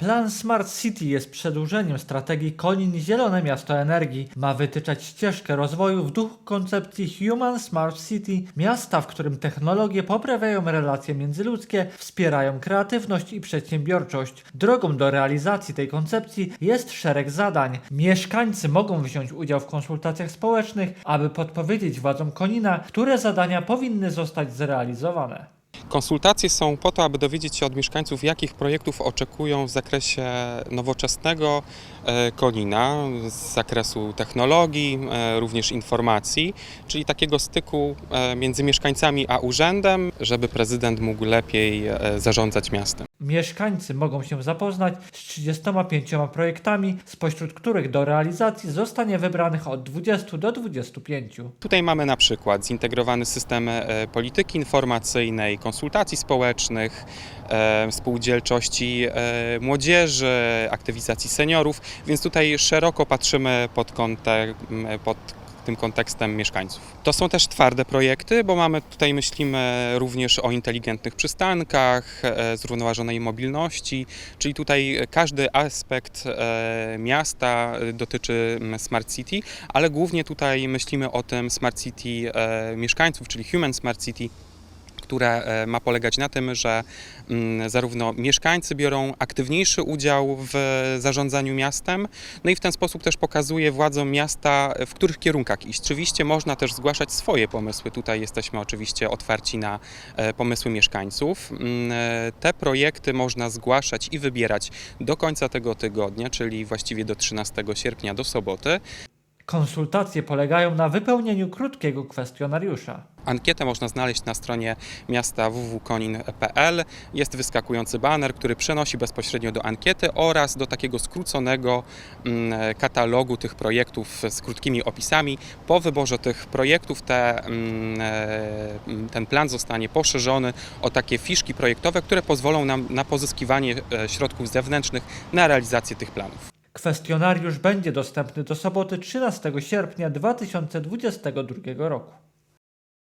Plan Smart City jest przedłużeniem strategii Konin Zielone Miasto Energii. Ma wytyczać ścieżkę rozwoju w duchu koncepcji Human Smart City, miasta, w którym technologie poprawiają relacje międzyludzkie, wspierają kreatywność i przedsiębiorczość. Drogą do realizacji tej koncepcji jest szereg zadań. Mieszkańcy mogą wziąć udział w konsultacjach społecznych, aby podpowiedzieć władzom Konina, które zadania powinny zostać zrealizowane. Konsultacje są po to, aby dowiedzieć się od mieszkańców, jakich projektów oczekują w zakresie nowoczesnego e, Konina, z zakresu technologii, e, również informacji, czyli takiego styku e, między mieszkańcami a urzędem, żeby prezydent mógł lepiej zarządzać miastem. Mieszkańcy mogą się zapoznać z 35 projektami, spośród których do realizacji zostanie wybranych od 20 do 25. Tutaj mamy na przykład zintegrowany system e, polityki informacyjnej, konsultacji społecznych, e, spółdzielczości e, młodzieży, aktywizacji seniorów, więc tutaj szeroko patrzymy pod, kątem, pod tym kontekstem mieszkańców. To są też twarde projekty, bo mamy tutaj myślimy również o inteligentnych przystankach, e, zrównoważonej mobilności, czyli tutaj każdy aspekt e, miasta dotyczy mm, Smart City, ale głównie tutaj myślimy o tym Smart City e, mieszkańców, czyli Human Smart City, które e, ma polegać na tym, że mm, zarówno mieszkańcy biorą aktywniejszy udział w zarządzaniu miastem, no i w ten sposób też pokazuje władzom miasta, w których kierunkach iść. Oczywiście można też zgłaszać swoje pomysły. Tutaj jesteśmy oczywiście otwarci na e, pomysły mieszkańców. Mm, e, Te projekty można zgłaszać i wybierać do końca tego tygodnia, czyli właściwie do 13 sierpnia, do soboty. Konsultacje polegają na wypełnieniu krótkiego kwestionariusza. Ankietę można znaleźć na stronie miasta www.konin.pl. Jest wyskakujący baner, który przenosi bezpośrednio do ankiety oraz do takiego skróconego mm, katalogu tych projektów z krótkimi opisami. Po wyborze tych projektów te, mm, e, ten plan zostanie poszerzony o takie fiszki projektowe, które pozwolą nam na pozyskiwanie e, środków zewnętrznych na realizację tych planów. Kwestionariusz będzie dostępny do soboty 13 sierpnia 2022 roku.